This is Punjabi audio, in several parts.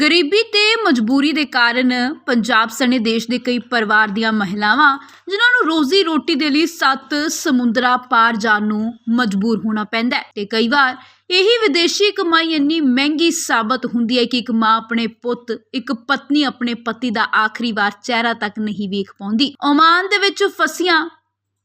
ਗਰੀਬੀ ਤੇ ਮਜਬੂਰੀ ਦੇ ਕਾਰਨ ਪੰਜਾਬ ਸਣੇ ਦੇਸ਼ ਦੇ ਕਈ ਪਰਿਵਾਰ ਦੀਆਂ ਮਹਿਲਾਵਾਂ, ਜਿਨ੍ਹਾਂ ਨੂੰ ਰੋਜ਼ੀ ਰੋਟੀ ਦੇ ਲਈ ਸੱਤ ਸਮੁੰਦਰਾਂ ਪਾਰ ਜਾਣ ਨੂੰ ਮਜਬੂਰ ਹੋਣਾ ਪੈਂਦਾ ਹੈ। ਤੇ ਕਈ ਵਾਰ ਇਹੀ ਵਿਦੇਸ਼ੀ ਕਮਾਈ ਇੰਨੀ ਮਹਿੰਗੀ ਸਾਬਤ ਹੁੰਦੀ ਹੈ ਕਿ ਇੱਕ ਮਾਂ ਆਪਣੇ ਪੁੱਤ, ਇੱਕ ਪਤਨੀ ਆਪਣੇ ਪਤੀ ਦਾ ਆਖਰੀ ਵਾਰ ਚਿਹਰਾ ਤੱਕ ਨਹੀਂ ਵੇਖ ਪਾਉਂਦੀ। ਓਮਾਨ ਦੇ ਵਿੱਚ ਫਸੀਆਂ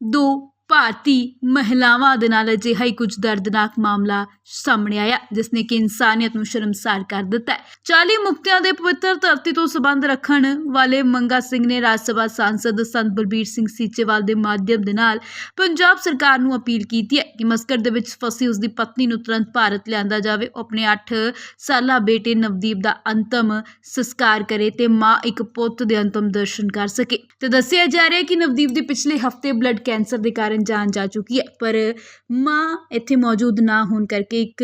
ਦੋ ਭਾਰਤੀ ਮਹਿਲਾਵਾਂ ਦੇ ਨਾਲ ਅਜਿਹਾ ਹੀ ਕੁਝ ਦਰਦਨਾਕ ਮਾਮਲਾ ਸਾਹਮਣੇ ਆਇਆ, ਜਿਸ ਨੇ ਕਿ ਇਨਸਾਨੀਅਤ ਨੂੰ ਸ਼ਰਮਸਾਰ ਕਰ ਦਿੱਤਾ ਹੈ। 40 ਮੁਕਤਿਆਂ ਦੇ ਪਵਿੱਤਰ ਧਰਤੀ ਤੋਂ ਸਬੰਧ ਰੱਖਣ ਵਾਲੇ ਮੰਗਾ ਸਿੰਘ ਨੇ ਰਾਜ ਸਭਾ ਸਾਂਸਦ ਸੰਤ ਬਲਬੀਰ ਸਿੰਘ ਸੀਚੇਵਾਲ ਦੇ ਮਾਧਿਅਮ ਦੇ ਨਾਲ ਪੰਜਾਬ ਸਰਕਾਰ ਨੂੰ ਅਪੀਲ ਕੀਤੀ ਹੈ ਕਿ ਮਸਕਰ ਦੇ ਵਿੱਚ ਫਸੀ ਉਸ ਦੀ ਪਤਨੀ ਨੂੰ ਤੁਰੰਤ ਭਾਰਤ ਲਿਆਂਦਾ ਜਾਵੇ, ਉਹ ਆਪਣੇ 8 ਸਾਲਾ ਬੇਟੇ ਨਵਦੀਪ ਦਾ ਅੰਤਮ ਸੰਸਕਾਰ ਕਰੇ ਤੇ ਮਾਂ ਇੱਕ ਪੁੱਤ ਦੇ ਅੰਤਮ ਦਰਸ਼ਨ ਕਰ ਸਕੇ। ਤੇ ਦੱਸਿਆ ਜਾ ਰਿਹਾ ਹੈ ਕਿ ਨਵਦੀਪ ਦੇ ਪਿਛਲੇ ਹਫ਼ਤੇ ਬਲੱਡ ਕੈਂਸਰ ਦੇ ਕਾਰਨ ਜਾਨ ਜਾ ਚੁੱਕੀ ਹੈ। ਪਰ ਮਾਂ ਇੱਥੇ ਮੌਜੂਦ ਨਾ ਹੋਣ ਕਰਕੇ ਇੱਕ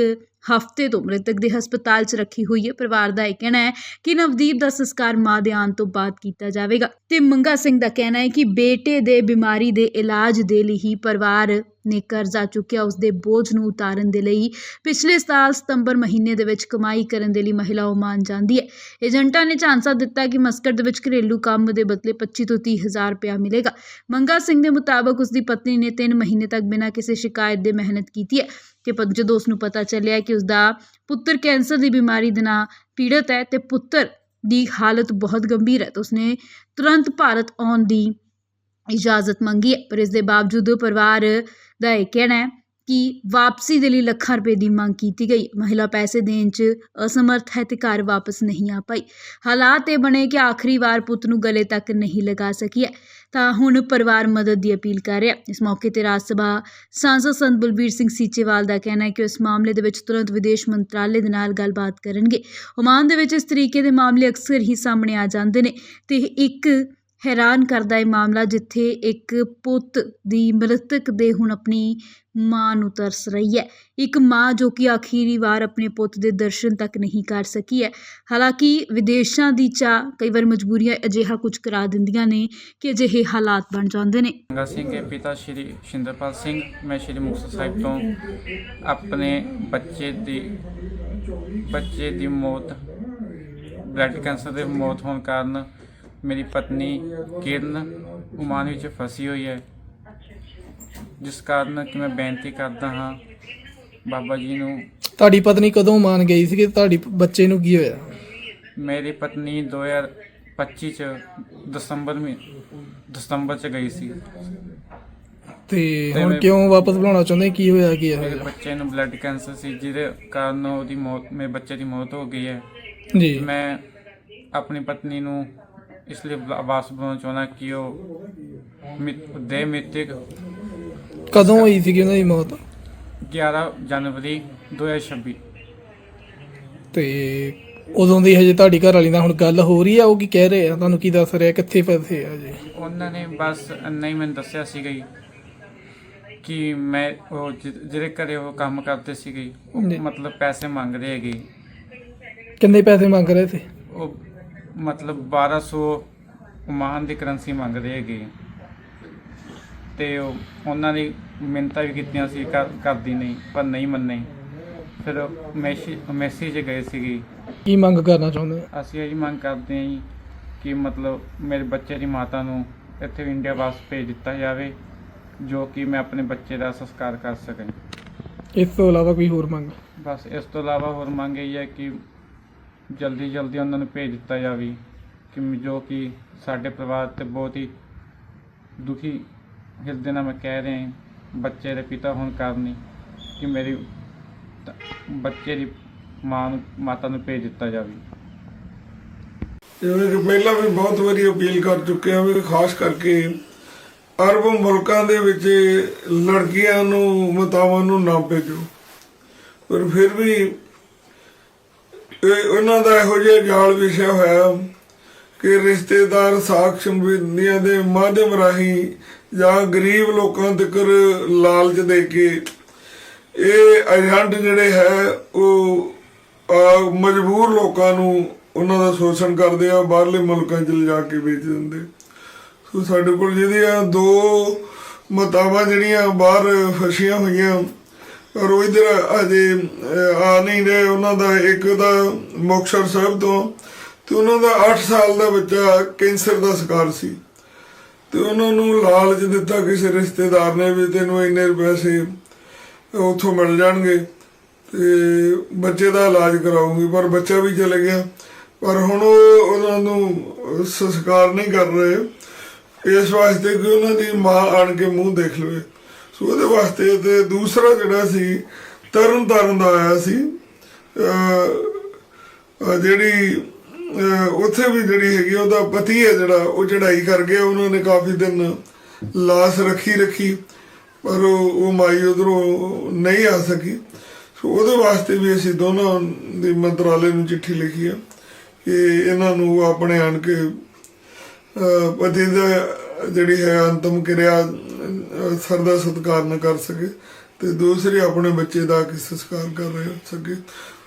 ਹਫ਼ਤੇ ਤੋਂ ਮ੍ਰਿਤਕ ਦੇ ਹਸਪਤਾਲ 'ਚ ਰੱਖੀ ਹੋਈ ਹੈ। ਪਰਿਵਾਰ ਦਾ ਇਹ ਕਹਿਣਾ ਹੈ ਕਿ ਨਵਦੀਪ ਦਾ ਸੰਸਕਾਰ ਮਾਂ ਦੇ ਆਉਣ ਤੋਂ ਬਾਅਦ ਕੀਤਾ ਜਾਵੇਗਾ। ਤੇ ਮੰਗਾ ਸਿੰਘ ਦਾ ਕਹਿਣਾ ਹੈ ਕਿ ਬੇਟੇ ਦੇ ਬਿਮਾਰੀ ਦੇ ਇਲਾਜ ਦੇ ਲਈ ਹੀ ਪਰਿਵਾਰ ਨੇ ਕਰਜ਼ਾ ਚੁੱਕਿਆ। ਉਸ ਦੇ ਬੋਝ ਨੂੰ ਉਤਾਰਨ ਦੇ ਲਈ ਪਿਛਲੇ ਸਾਲ ਸਤੰਬਰ ਮਹੀਨੇ ਦੇ ਵਿੱਚ ਕਮਾਈ ਕਰਨ ਦੇ ਲਈ ਮਹਿਲਾ ਓਮਾਨ ਜਾਂਦੀ ਹੈ। ਏਜੰਟਾਂ ਨੇ ਝਾਂਸਾ ਦਿੱਤਾ ਕਿ ਮਸਕਟ ਦੇ ਵਿੱਚ ਘਰੇਲੂ ਕੰਮ ਦੇ ਬਦਲੇ 25 ਤੋਂ 30 ਹਜ਼ਾਰ ਰੁਪਇਆ ਮਿਲੇਗਾ। ਮੰਗਾ ਸਿੰਘ ਦੇ ਮੁਤਾਬਕ ਉਸ ਦੀ ਪਤਨੀ ਨੇ 3 ਮਹੀਨੇ ਤੱਕ ਬਿਨਾਂ ਕਿਸੇ ਸ਼ਿਕਾਇਤ ਦੇ ਮਿਹਨਤ ਕੀਤੀ ਹੈ। ਕਿ ਪਰ ਜਦੋਂ ਉਸ ਨੂੰ ਪਤਾ ਚੱਲਿਆ ਕਿ ਉਸ ਦਾ ਪੁੱਤਰ ਕੈਂਸਰ ਦੀ ਬਿਮਾਰੀ ਦੇ ਨਾਲ ਪੀੜਤ ਹੈ ਤੇ ਪੁੱਤਰ ਦੀ ਹਾਲਤ ਬਹੁਤ ਗੰਭੀਰ ਹੈ, ਤਾਂ ਉਸਨੇ ਤੁਰੰਤ ਭਾਰਤ ਆਉਣ ਦੀ ਇਜਾਜ਼ਤ ਮੰਗੀ ਹੈ। ਪਰ ਇਸ ਦੇ ਬਾਵਜੂਦ ਪਰਿਵਾਰ ਦਾ ਇਹ ਕਹਿਣਾ ਹੈ ਕਿ ਵਾਪਸੀ ਦੇ ਲਈ ਲੱਖਾਂ ਰੁਪਏ ਦੀ ਮੰਗ ਕੀਤੀ ਗਈ। ਮਹਿਲਾ ਪੈਸੇ ਦੇਣ 'ਚ ਅਸਮਰਥ ਹੈ ਤੇ ਘਰ ਵਾਪਸ ਨਹੀਂ ਆ ਪਾਈ। ਹਾਲਾਤ ਇਹ ਬਣੇ ਕਿ ਆਖਰੀ ਵਾਰ ਪੁੱਤ ਨੂੰ ਗਲੇ ਤੱਕ ਨਹੀਂ ਲਗਾ ਸਕੀ ਹੈ। ਤਾਂ ਹੁਣ ਪਰਿਵਾਰ ਮਦਦ ਦੀ ਅਪੀਲ ਕਰ ਰਿਹਾ ਇਸ ਮੌਕੇ ਤੇ ਰਾਜ ਸਭਾ ਸਾਂਸਦ ਸੰਤ ਬਲਬੀਰ ਸਿੰਘ ਸੀਚੇਵਾਲ ਦਾ ਕਹਿਣਾ ਹੈ ਕਿ ਇਸ ਮਾਮਲੇ ਦੇ ਵਿੱਚ ਤੁਰੰਤ ਵਿਦੇਸ਼ ਮੰਤਰਾਲੇ ਦੇ ਨਾਲ ਗੱਲਬਾਤ ਕਰਨਗੇ। ਓਮਾਨ ਦੇ ਵਿੱਚ ਇਸ ਤਰੀਕੇ ਦੇ ਮਾਮਲੇ ਅਕਸਰ ਹੀ ਸਾਹਮਣੇ ਆ ਜਾਂਦੇ ਨੇ ਤੇ ਇੱਕ ਹੈਰਾਨ ਕਰਦਾ ਇਹ ਮਾਮਲਾ, ਜਿੱਥੇ ਇੱਕ ਪੁੱਤ ਦੀ ਮ੍ਰਿਤਕ ਦੇ ਹੁਣ ਆਪਣੀ ਮਾਂ ਨੂੰ ਤਰਸ ਰਹੀ ਹੈ। ਇੱਕ ਮਾਂ ਜੋ ਕਿ ਆਖਰੀ ਵਾਰ ਆਪਣੇ ਪੁੱਤ ਦੇ ਦਰਸ਼ਨ ਤੱਕ ਨਹੀਂ ਕਰ ਸਕੀ ਹੈ। ਹਾਲਾਂਕਿ ਵਿਦੇਸ਼ਾਂ ਦੀ ਚਾਹ ਕਈ ਵਾਰ ਮਜਬੂਰੀਆਂ ਅਜਿਹਾ ਕੁਝ ਕਰਾ ਦਿੰਦੀਆਂ ਨੇ ਕਿ ਅਜਿਹੇ ਹਾਲਾਤ ਬਣ ਜਾਂਦੇ ਨੇ। ਗੰਗਾ ਸਿੰਘ ਦੇ ਪਿਤਾ ਸ਼੍ਰੀ ਸ਼ਿੰਦਰਪਾਲ ਸਿੰਘ। ਮੈਂ ਸ਼੍ਰੀ ਮੁਕਤਸਰ ਸਾਹਿਬ ਤੋਂ ਆਪਣੇ ਬੱਚੇ ਦੀ ਬੱਚੇ ਦੀ ਮੌਤ, ਬਲੱਡ ਕੈਂਸਰ ਦੇ ਮੌਤ ਹੋਣ ਕਾਰਨ ਮੇਰੀ ਪਤਨੀ ਕਿਰਨ ਉਮਾਨ ਵਿੱਚ ਫਸੀ ਹੋਈ ਹੈ। ਜਿਸ ਕਾਰਨ ਕਿ ਮੈਂ ਬੇਨਤੀ ਕਰਦਾ ਹਾਂ ਬਾਬਾ ਜੀ ਨੂੰ। ਤੁਹਾਡੀ ਪਤਨੀ ਕਦੋਂ ਮਾਨ ਗਈ ਸੀ ਕਿ ਤੁਹਾਡੀ ਬੱਚੇ ਨੂੰ ਕੀ ਹੋਇਆ? ਮੇਰੀ ਪਤਨੀ 2025 ਚ ਦਸੰਬਰ ਮੀ ਦਸੰਬਰ ਚ ਗਈ ਸੀ। ਤੇ ਤੇ ਹੁਣ ਮੈਂ- ਕਿਉਂ ਵਾਪਸ ਬੁਲਾਉਣਾ ਚਾਹੁੰਦੇ? ਕੀ ਹੋਇਆ ਕੀ ਮੇਰੇ ਹੈ ਬੱਚੇ ਨੂੰ ਬਲੱਡ ਕੈਂਸਰ ਸੀ ਜਿਹਦੇ ਕਾਰਨ ਉਹਦੀ ਮੌਤ ਮੇਰੇ ਬੱਚੇ ਦੀ ਮੌਤ ਹੋ ਗਈ ਹੈ। ਜੀ। ਮੈਂ ਆਪਣੀ ਪਤਨੀ ਨੂੰ ਇਸ ਲਈ ਬੁਲਾ- ਵਾਪਸ ਬੁਲਾਉਣਾ ਚਾਹੁੰਦਾ ਕਿ ਉਹ ਮਿ- ਦੇ ਮਿਤਿਕ ਕਦੋਂ ਹੋਈ ਸੀ ਉਹਨਾਂ ਦੀ ਮੌਤ 11 ਜਨਵਰੀ 2026 ਤੇ ਉਦੋਂ ਦੀ ਹਜੇ ਤੁਹਾਡੀ ਘਰ ਵਾਲੀ ਨਾਲ ਹੁਣ ਗੱਲ ਹੋ ਰਹੀ ਆ ਉਹ ਕੀ ਕਹਿ ਰਹੇ ਆ ਤੁਹਾਨੂੰ ਕੀ ਦੱਸ ਰਿਹਾ ਕਿੱਥੇ ਫਸੇ ਆ ਜੀ ਉਹਨਾਂ ਨੇ ਬਸ ਇੰਨਾ ਹੀ ਮੈਨੂੰ ਦੱਸਿਆ ਸੀਗਾ ਜੀ ਕਿ ਮੈਂ ਉਹ ਜਿ- ਜਿਹੜੇ ਘਰੇ ਉਹ ਕੰਮ ਕਰਦੇ ਸੀਗੇ ਉਹ ਜੀ। ਮਤਲਬ ਪੈਸੇ ਮੰਗ ਰਹੇ ਹੈਗੇ ਕਿੰਨੇ ਪੈਸੇ ਮੰਗ ਰਹੇ ਸੀ ਉਹ ਮਤਲਬ 1200 ਮਾਨ ਦੀ ਕਰੰਸੀ ਮੰਗ ਰਹੇ ਹੈਗੇ। ਤੇ ਉਹ ਉਹਨਾਂ ਨੇ ਮਿੰਤਾ ਵੀ ਕੀਤੀਆਂ ਸੀ ਕਰ ਕਰਦੀ ਨਹੀਂ ਪਰ ਨਹੀਂ ਮੰਨੇ। ਫਿਰ ਮੈਸੇਜ ਮੈਸੇਜ ਗਏ ਸੀਗੇ। ਕੀ ਮੰਗ ਕਰਨਾ ਚਾਹੁੰਦੇ ਅਸੀਂ ਇਹ ਮੰਗ ਕਰਦੇ ਹਾਂ ਜੀ ਕਿ ਮਤਲਬ ਮੇਰੇ ਬੱਚੇ ਦੀ ਮਾਤਾ ਨੂੰ ਇੱਥੇ ਇੰਡੀਆ ਵਾਪਸ ਭੇਜ ਦਿੱਤਾ ਜਾਵੇ ਜੋ ਕਿ ਮੈਂ ਆਪਣੇ ਬੱਚੇ ਦਾ ਸੰਸਕਾਰ ਕਰ ਸਕਾਂ। ਇਸ ਤੋਂ ਇਲਾਵਾ ਕੋਈ ਹੋਰ ਮੰਗ? ਬਸ ਇਸ ਤੋਂ ਇਲਾਵਾ ਹੋਰ ਮੰਗ ਇਹ ਹੈ ਕਿ ਜਲਦੀ ਜਲਦੀ ਉਹਨਾਂ ਨੂੰ ਭੇਜ ਦਿੱਤਾ ਜਾਵੇ ਕਿ ਜੋ ਕਿ ਸਾਡੇ ਪਰਿਵਾਰ ਤੇ ਬਹੁਤ ਹੀ ਦੁਖੀ ਹਿਰਦੇ ਨਾਲ ਮੈਂ ਕਹਿ ਰਿਹਾ ਬੱਚੇ ਦੇ ਪਿਤਾ ਹੋਣ ਕਾਰਨ ਕਿ ਮੇਰੀ ਬੱਚੇ ਦੀ ਮਾਂ ਨੂੰ, ਮਾਤਾ ਨੂੰ ਭੇਜ ਦਿੱਤਾ ਜਾਵੇ। ਜਿਵੇਂ ਕਿ ਪਹਿਲਾਂ ਵੀ ਬਹੁਤ ਵਾਰੀ ਅਪੀਲ ਕਰ ਚੁੱਕੇ ਹਾਂ ਵੀ ਖਾਸ ਕਰਕੇ ਅਰਬ ਮੁਲਕਾਂ ਦੇ ਵਿੱਚ ਲੜਕੀਆਂ ਨੂੰ, ਮਾਤਾਵਾਂ ਨੂੰ ਨਾ ਭੇਜੋ। ਪਰ ਫਿਰ ਵੀ ਇਹ ਉਹਨਾਂ ਦਾ ਇਹੋ ਜਿਹਾ ਜਾਲ ਵਿਛਿਆ ਹੋਇਆ ਕਿ ਰਿਸ਼ਤੇਦਾਰ ਸਾਖ ਸੰਬੰਧੀਆਂ ਦੇ ਮਾਧਿਅਮ ਰਾਹੀਂ ਜਾਂ ਗਰੀਬ ਲੋਕਾਂ ਤੱਕ ਲਾਲਚ ਦੇ ਕੇ ਇਹ ਏਜੰਟ ਜਿਹੜੇ ਹੈ, ਉਹ ਮਜਬੂਰ ਲੋਕਾਂ ਨੂੰ ਉਹਨਾਂ ਦਾ ਸ਼ੋਸ਼ਣ ਕਰਦੇ ਆ, ਬਾਹਰਲੇ ਮੁਲਕਾਂ 'ਚ ਲਿਜਾ ਕੇ ਵੇਚ ਦਿੰਦੇ। ਸੋ ਸਾਡੇ ਕੋਲ ਜਿਹੜੀਆਂ ਦੋ ਮਤਾਵਾਂ ਜਿਹੜੀਆਂ ਬਾਹਰ ਫਸੀਆਂ ਹੋਈਆਂ ਪਰ ਉਹ ਇਧਰ ਅਜੇ ਆ ਨਹੀਂ ਰਹੇ। ਉਹਨਾਂ ਦਾ ਇੱਕ ਦਾ ਮੁਕਤਸਰ ਸਾਹਿਬ ਤੋਂ ਤੇ ਉਹਨਾਂ ਦਾ 8 ਸਾਲ ਦਾ ਬੱਚਾ ਕੈਂਸਰ ਦਾ ਸ਼ਿਕਾਰ ਸੀ। ਤੇ ਉਹਨਾਂ ਨੂੰ ਲਾਲਚ ਦਿੱਤਾ ਕਿਸੇ ਰਿਸ਼ਤੇਦਾਰ ਨੇ ਵੀ ਤੈਨੂੰ ਇੰਨੇ ਪੈਸੇ ਉੱਥੋਂ ਮਿਲ ਜਾਣਗੇ ਤੇ ਬੱਚੇ ਦਾ ਇਲਾਜ ਕਰਾਉਂਗੀ। ਪਰ ਬੱਚਾ ਵੀ ਚਲੇ ਗਿਆ। ਪਰ ਹੁਣ ਉਹ ਉਹਨਾਂ ਨੂੰ ਸੰਸਕਾਰ ਨਹੀਂ ਕਰ ਰਹੇ। ਇਸ ਵਾਸਤੇ ਕਿ ਉਹਨਾਂ ਦੀ ਮਾਂ ਆਣ ਕੇ ਮੂੰਹ ਦੇਖ ਲਵੇ। ਸੋ ਉਹਦੇ ਵਾਸਤੇ ਤੇ ਦੂਸਰਾ ਜਿਹੜਾ ਸੀ, ਤਰਨ ਤਾਰਨ ਦਾ ਆਇਆ ਸੀ ਜਿਹੜੀ ਉੱਥੇ ਵੀ ਜਿਹੜੀ ਹੈਗੀ ਉਹਦਾ ਪਤੀ ਹੈ ਜਿਹੜਾ, ਉਹ ਚੜਾਈ ਕਰ ਗਿਆ, ਉਹਨਾਂ ਨੇ ਕਾਫੀ ਦਿਨ ਲਾਸ਼ ਰੱਖੀ ਰੱਖੀ, ਪਰ ਉਹ ਮਾਈ ਉਧਰੋਂ ਨਹੀਂ ਆ ਸਕੀ। ਸੋ ਉਹਦੇ ਵਾਸਤੇ ਵੀ ਅਸੀਂ ਦੋਨਾਂ ਦੀ ਮੰਤਰਾਲੇ ਨੂੰ ਚਿੱਠੀ ਲਿਖੀ ਹੈ ਕਿ ਇਹਨਾਂ ਨੂੰ ਆਪਣੇ ਆਣ ਕੇ ਪਤੀ ਦਾ ਜਿਹੜੀ ਹੈ ਅੰਤਮ ਕਿਰਿਆ ਸਰਦਾ ਸਤਕਾਰ ਨਾ ਕਰ ਸਕੇ ਤੇ ਦੂਸਰੀ ਆਪਣੇ ਬੱਚੇ ਦਾ ਕਿ ਸੰਸਕਾਰ ਕਰ ਰਹੇ ਸਕੇ।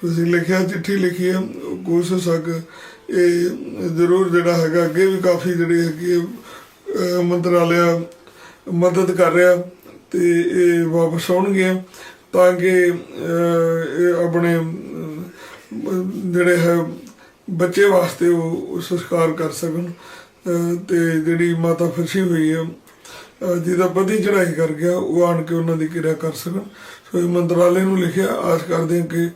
ਤੁਸੀਂ ਲਿਖਿਆ ਚਿੱਠੀ ਲਿਖੀ ਹੈ ਕੋਸ਼ਿਸ਼ ਸਕ ਇਹ ਜ਼ਰੂਰ ਜਿਹੜਾ ਹੈਗਾ ਅੱਗੇ ਵੀ ਕਾਫੀ ਜਿਹੜੀ ਹੈਗੀ ਹੈ, ਮੰਤਰਾਲਿਆ ਮਦਦ ਕਰ ਰਿਹਾ ਤੇ ਇਹ ਵਾਪਸ ਆਉਣਗੇ। ਤਾਂ ਕਿ ਇਹ ਆਪਣੇ ਜਿਹੜੇ ਹੈ ਬੱਚੇ ਵਾਸਤੇ ਉਹ ਉਹ ਸੰਸਕਾਰ ਕਰ ਸਕਣ। ਤੇ ਜਿਹੜੀ ਮਾਤਾ ਫਸੀ ਹੋਈ ਹੈ ਜਿਹਦਾ ਪਤੀ ਚੜਾਈ ਕਰ ਗਿਆ, ਉਹ ਆਣ ਕੇ ਉਹਨਾਂ ਦੀ ਕਿਰਿਆ ਕਰ ਸਕਣ। ਸੋ ਇਹ ਮੰਤਰਾਲੇ ਨੂੰ ਲਿਖਿਆ, ਆਸ ਕਰਦੇ ਹਾਂ ਕਿ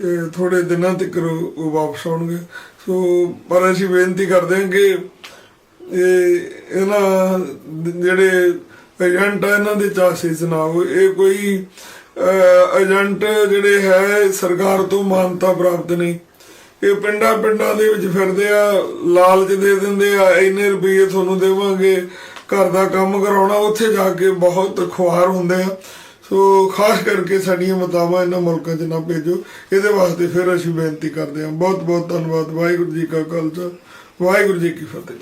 ਇਹ ਥੋੜੇ ਦਿਨਾਂ ਤੱਕ ਉਹ ਵਾਪਸ ਆਉਣਗੇ। ਸੋ ਪਰ ਅਸੀਂ ਬੇਨਤੀ ਕਰਦੇ ਹਾਂ ਕਿ, ਇਹ ਇਹਨਾਂ ਜਿਹੜੇ ਏਜੰਟ ਆ, ਇਹਨਾਂ ਦੇ ਚਾਸੀਸ ਨਾ ਹੋ ਇਹ ਕੋਈ ਏਜੰਟ ਜਿਹੜੇ ਹੈ, ਸਰਕਾਰ ਤੋਂ ਮਾਨਤਾ ਪ੍ਰਾਪਤ ਨਹੀਂ। ਇਹ ਪਿੰਡਾਂ ਪਿੰਡਾਂ ਦੇ ਵਿੱਚ ਫਿਰਦੇ ਆ, ਲਾਲਚ ਦੇ ਦਿੰਦੇ ਆ, ਇੰਨੇ ਰੁਪਏ ਤੁਹਾਨੂੰ ਦੇਵਾਂਗੇ, ਘਰ ਦਾ ਕੰਮ ਕਰਾਉਣਾ, ਉੱਥੇ ਜਾ ਕੇ ਬਹੁਤ ਖੁਆਰ ਹੁੰਦੇ ਆ। ਸੋ ਖਾਸ ਕਰਕੇ ਸਾਡੀਆਂ ਮਤਾਵਾਂ ਇਹਨਾਂ ਮੁਲਕਾਂ 'ਚ ਨਾ ਭੇਜੋ, ਇਹਦੇ ਵਾਸਤੇ ਫਿਰ ਅਸੀਂ ਬੇਨਤੀ ਕਰਦੇ ਹਾਂ। ਬਹੁਤ ਬਹੁਤ ਧੰਨਵਾਦ। ਵਾਹਿਗੁਰੂ ਜੀ ਕਾ ਖਾਲਸਾ, ਵਾਹਿਗੁਰੂ ਜੀ ਕੀ ਫਤਿਹ।